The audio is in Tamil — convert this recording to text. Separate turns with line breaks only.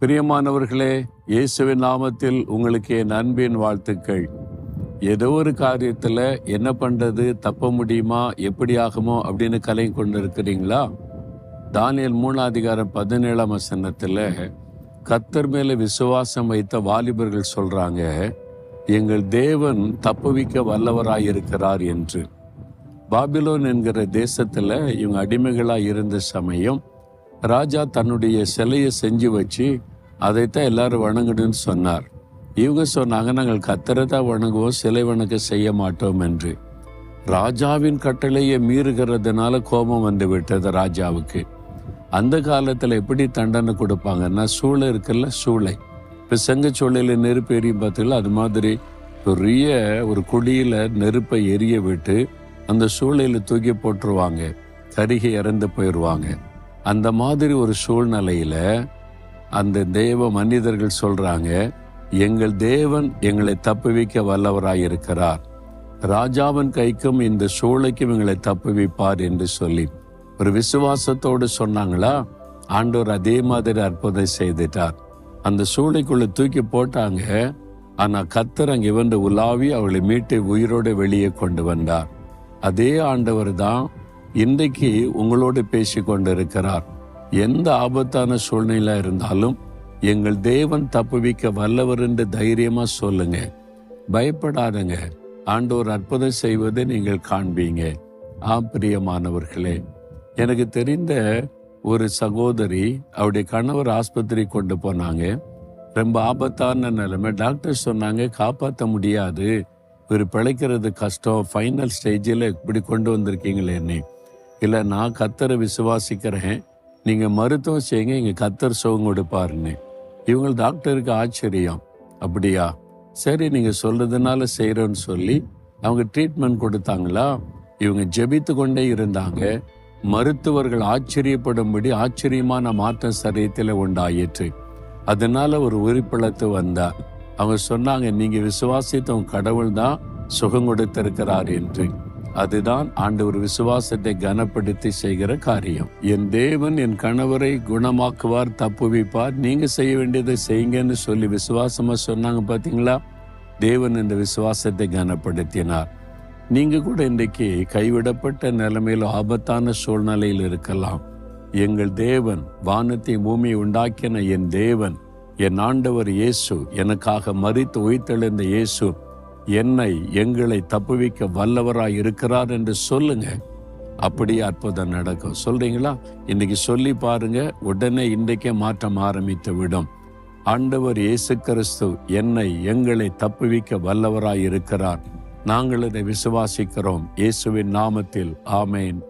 பிரியமானவர்களே இயேசுவின் நாமத்தில் உங்களுக்கு என் அன்பின் வாழ்த்துக்கள். ஏதோ ஒரு காரியத்தில் என்ன பண்ணுறது தப்ப முடியுமா எப்படி ஆகுமோ அப்படின்னு கலை கொண்டு இருக்கிறீங்களா தானியல் மூணாதிகாரம் பதினேழாம் வசனத்தில் கத்தர் மேலே விசுவாசம் வைத்த வாலிபர்கள் சொல்கிறாங்க எங்கள் தேவன் தப்புவிக்க வல்லவராயிருக்கிறார் என்று. பாபிலோன் என்கிற தேசத்தில் இவங்க அடிமைகளாக இருந்த சமயம் ராஜா தன்னுடைய சிலையை செஞ்சு வச்சு அதைத்தான் எல்லாரும் வணங்கணும்னு சொன்னார். இவங்க சொன்னாங்க நாங்கள் கத்தரை தான் வணங்குவோம் சிலை வணக்க செய்ய மாட்டோம் என்று. ராஜாவின் கட்டளையை மீறுகிறதுனால கோபம் வந்து விட்டது ராஜாவுக்கு. அந்த காலத்தில் எப்படி தண்டனை கொடுப்பாங்கன்னா சூளை இருக்குல்ல சூளை. இப்போ செங்கச்சூளையில் நெருப்பு எரியும் பார்த்தீங்களா அது மாதிரி பெரிய ஒரு குழியில் நெருப்பை எரிய விட்டு அந்த சூளையில் தூக்கி போட்டுருவாங்க கருகி இறந்து போயிடுவாங்க அந்த மாதிரி ஒரு சூழ்நிலையில் அந்த தேவ மனிதர்கள் சொல்றாங்க எங்கள் தேவன் எங்களை தப்புவிக்க வல்லவராய் இருக்கிறார் ராஜாவின் கைக்கும் இந்த சூளைக்கும் எங்களை தப்புவிப்பார் என்று சொல்லி. ஒரு விசுவாசத்தோடு சொன்னாங்களா? ஆண்டவர் அதே மாதிரி அற்புதம் செய்துட்டார். அந்த சூளைக்குள்ள தூக்கி போட்டாங்க. ஆனா கத்தர் அங்கே வந்து உலாவி அவளை மீட்டு உயிரோடு வெளியே கொண்டு வந்தார். அதே ஆண்டவர் தான் இன்றைக்கு உங்களோடு பேசி கொண்டிருக்கிறார் எந்த ஆபத்தான சூழ்நிலை இருந்தாலும் எங்கள் தேவன் தப்புவிக்க வல்லவர் என்று தைரியமா சொல்லுங்க. பயப்படாதங்க. ஆண்டோர் அற்புதம் செய்வதை நீங்கள் காண்பீங்க. ஆப்பிரியமானவர்களே எனக்கு தெரிந்த ஒரு சகோதரி அவருடைய கணவர் ஆஸ்பத்திரி கொண்டு போனாங்க. ரொம்ப ஆபத்தான நிலைமை. டாக்டர் சொன்னாங்க காப்பாற்ற முடியாது. இவர் பிழைக்கிறது கஷ்டம். ஃபைனல் ஸ்டேஜில் இப்படி கொண்டு வந்திருக்கீங்களே என்னை இல்லை நான் கத்தரை விசுவாசிக்கிறேன். நீங்கள் மருத்துவம் செய்யுங்க இங்கே கத்தர் சுகம் கொடுப்பாருன்னு. இவங்க டாக்டருக்கு ஆச்சரியம். அப்படியா? சரி நீங்கள் சொல்றதுனால செய்கிறோன்னு சொல்லி அவங்க ட்ரீட்மெண்ட் கொடுத்தாங்களா? இவங்க ஜெபித்து கொண்டே இருந்தாங்க. மருத்துவர்கள் ஆச்சரியப்படும்படி ஆச்சரியமான மாற்றம் சரீரத்தில் உண்டாயிற்று. அதனால ஒரு உறுப்பிழத்து வந்தார். அவங்க சொன்னாங்க நீங்கள் விசுவாசித்த கடவுள் தான் சுகம் கொடுத்திருக்கிறார் என்று. அதுதான் ஆண்டவர் விசுவாசத்தை கனப்படுத்தி செய்கிற காரியம். என் தேவன் என் கணவரை குணமாக்குவார் தப்புவிப்பார். நீங்க செய்ய வேண்டியதை செய்யுங்கன்னு சொல்லி விசுவாசமா சொன்னாங்க பாத்தீங்களா? தேவன் இந்த விசுவாசத்தை கனப்படுத்தினார். நீங்க கூட இன்றைக்கு கைவிடப்பட்ட நிலைமையில் ஆபத்தான சூழ்நிலையில் இருக்கலாம். எங்கள் தேவன் வானத்தை பூமியை உண்டாக்கின என் தேவன் என் ஆண்டவர் இயேசு எனக்காக மறித்து உயிர்த்தெழுந்த இயேசு என்னை எங்களை தப்புவிக்க வல்லவராய் இருக்கிறார் என்று சொல்லுங்க. அப்படியே அற்புதம் நடக்கும். சொல்றீங்களா? இன்னைக்கு சொல்லி பாருங்க உடனே இன்றைக்கே மாற்றம் ஆரம்பித்து விடும். ஆண்டவர் இயேசு கிறிஸ்து என்னை எங்களை தப்புவிக்க வல்லவராய் இருக்கிறார். நாங்கள் இதை விசுவாசிக்கிறோம். இயேசுவின் நாமத்தில். ஆமேன்.